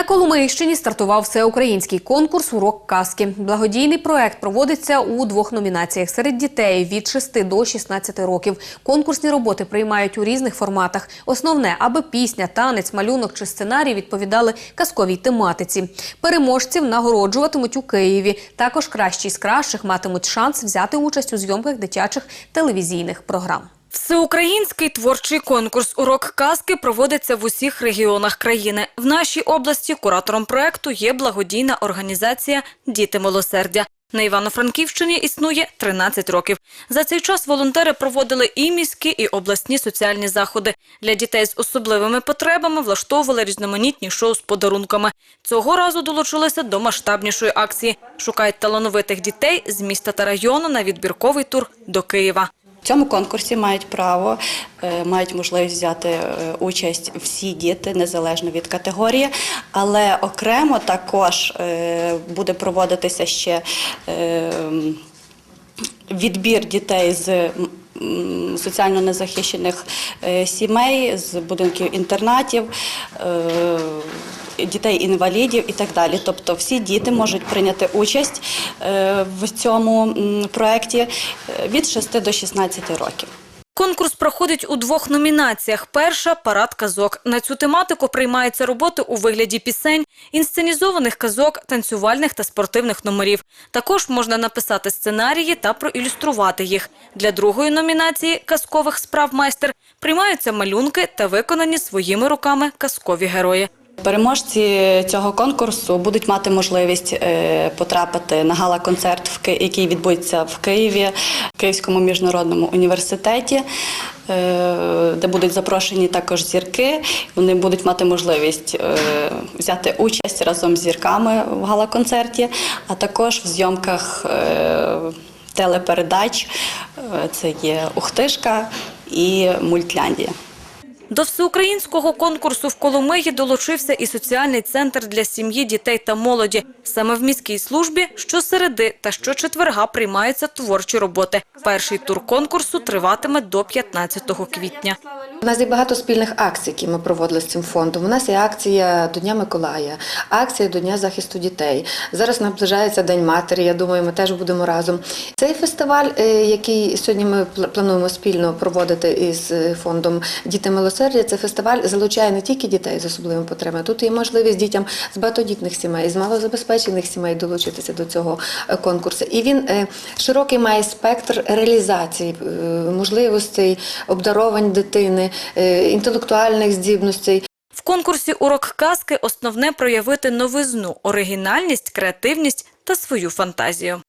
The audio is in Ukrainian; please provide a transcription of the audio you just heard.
На Коломийщині стартував всеукраїнський конкурс Урок казки. Благодійний проект проводиться у двох номінаціях серед дітей від 6 до 16 років. Конкурсні роботи приймають у різних форматах. Основне, аби пісня, танець, малюнок чи сценарій відповідали казковій тематиці. Переможців нагороджуватимуть у Києві. Також кращі з кращих матимуть шанс взяти участь у зйомках дитячих телевізійних програм. Всеукраїнський творчий конкурс «Урок казки» проводиться в усіх регіонах країни. В нашій області куратором проекту є благодійна організація «Діти милосердя». На Івано-Франківщині існує 13 років. За цей час волонтери проводили і міські, і обласні соціальні заходи. Для дітей з особливими потребами влаштовували різноманітні шоу з подарунками. Цього разу долучилися до масштабнішої акції. Шукають талановитих дітей з міста та району на відбірковий тур до Києва. В цьому конкурсі мають право, е, мають можливість взяти е, участь всі діти незалежно від категорії, але окремо також е, буде проводитися ще відбір дітей з соціально незахищених сімей, з будинків інтернатів. Дітей-інвалідів і так далі. Тобто всі діти можуть прийняти участь е, в цьому проєкті е, від 6 до 16 років. Конкурс проходить у двох номінаціях. Перша – парад казок. На цю тематику приймаються роботи у вигляді пісень, інсценізованих казок, танцювальних та спортивних номерів. Також можна написати сценарії та проілюструвати їх. Для другої номінації «Казкових справ майстер» приймаються малюнки та виконані своїми руками казкові герої. Переможці цього конкурсу будуть мати можливість е, потрапити на гала-концерт, який відбудеться в Києві, в Київському міжнародному університеті, е, де будуть запрошені також зірки. Вони будуть мати можливість е, взяти участь разом з зірками в гала-концерті, а також в зйомках телепередач. Це є Ухтишка і Мультляндія. До всеукраїнського конкурсу в Коломиї долучився і соціальний центр для сім'ї, дітей та молоді. Саме в міській службі щосереди та щочетверга приймаються творчі роботи. Перший тур конкурсу триватиме до 15 квітня. У нас є багато спільних акцій, які ми проводили з цим фондом. У нас є акція до Дня Миколая, акція до Дня захисту дітей. Зараз наближається День матері. Я думаю, ми теж будемо разом. Цей фестиваль, е, який сьогодні ми плануємо спільно проводити із е, фондом Діти милосердя, це фестиваль залучає не тільки дітей з особливими потребами. Тут є можливість дітям з багатодітних сімей, з малозабезпечених сімей долучитися до цього е, конкурсу. І він широкий має спектр реалізації можливостей, обдаровань дитини, е, інтелектуальних здібностей. В конкурсі «Урок казки» основне проявити новизну, оригінальність, креативність та свою фантазію.